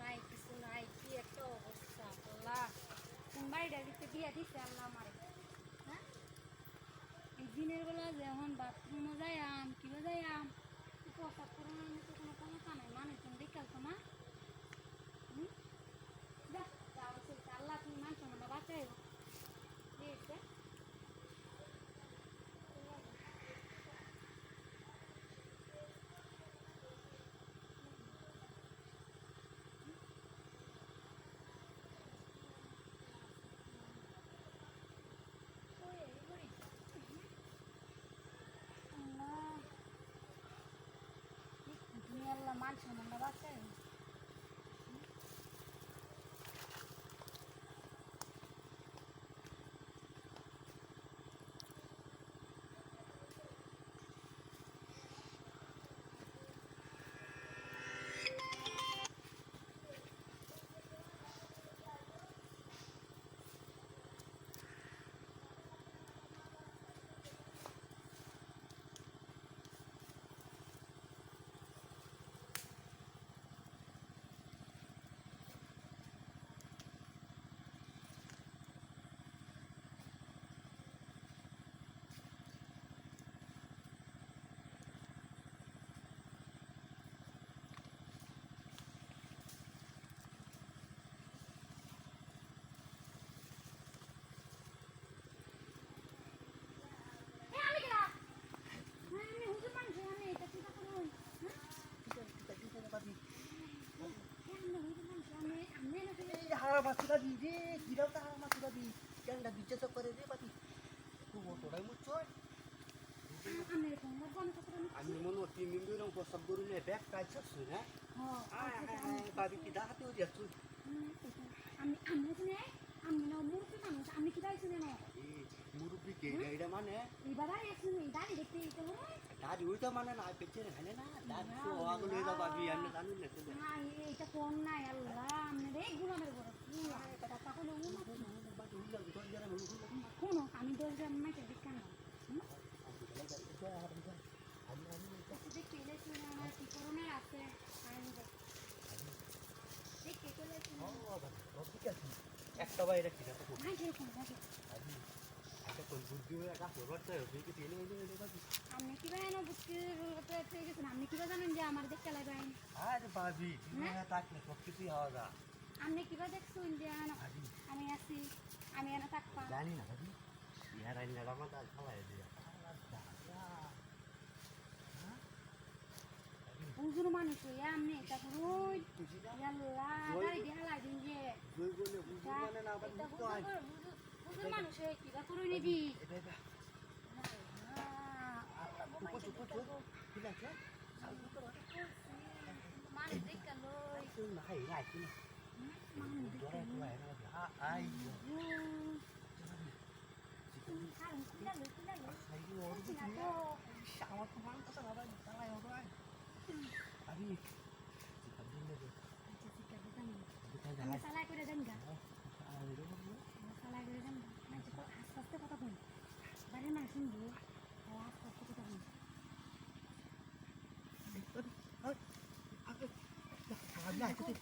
নাই কিছু নাই কি একটা অবস্থা, আল্লাহ। কোন বাড়িটা বিয়া দিছে আল্লাহ আমার। হ্যাঁ? এই দিনের বেলা যখন বাথরুমও যাই আম কিবা যাই আম প্রসাদ করানোর মতো কোনো ক্ষমতা নাই। মানুষজন বিকাল তো না হুম? যা, যা অবস্থা, আল্লাহ তুমি মানুষ মনে বাঁচাই ঠিক আছে তুমি আল্লাহ মান সম্মান বাঁচাই আমি গেলা আমি হুজুর মানুষ আমি এটা চিন্তা করুন হ্যাঁ কেন হুজুর মানুষ আমি আমি না ফেলে হারা মাছুরা দি রে কিরাও তা মাছুরা দি কেনটা বিচার করে রে পাতি খুব আমি এরকম মরবো আমি মনে হয় তিন দিন ধরে প্রসাব করি নে ব্যাগ কাজ করছি না বাবি কি দাহাতে হয়ে যাচ্ছ আমি আমি শুনে আমি না মুরুব্বি মানুষ আমি কি পাইছি না মুরব্বী কে এটা মানে এই দাঁড়িয়ে দেখতে তো আগুন হয়ে আমি না শুনো আমি দশ না আমার কি আছে আমি দেখতে চলে এসেছি ঠিক আছে একটা বাইরে ঠিক আছে একটা কোন বুদ্ধি হয়ে? একটা করবার চাই তুই কি তেলে হয়ে যাবে বাবি আপনি কিবা এনে বুঝতে পেয়ে গেছেন আপনি কিবা জানেন যে আমার দেখতে লাগে আরে বাবি তুমি থাকলে সব কিছুই হওয়া যা আপনি কিবা দেখছেন যে আমি আছি আমি এনে থাকতাম জানি না বাবি ইয়ার আইন না আমার তার খালাই দিয়া হুজুর মানুষ হইয়া আপনি এটা করুন আল্লাহ গাড়ি দিয়ে হালাই দিন যে। মানে মানুষ হয়ে কিবা করুন দি এটা এটা। চুপ চুপ চুপ ঠিক আছে মানুষ দেখা লই তুই না খাই না কি মানুষ জোরে দেখা তো লই আয় না আ আই তুমি খান কুলা লই কুলা লই খাই ওর আছি না তো আমার তো মান কথা বাবা তালাই হবে আরে চিকেন দিন দে আচ্ছা ঠিক আছে জানি কোথায় আমি যাই সালাই করে দেন গা আরে রে বাবু আমি সালাই করে দেন না তো আস্তে আস্তে কথা বল বাড়ি না শুনবো আস্তে আস্তে কথা বল আগে আগে আগে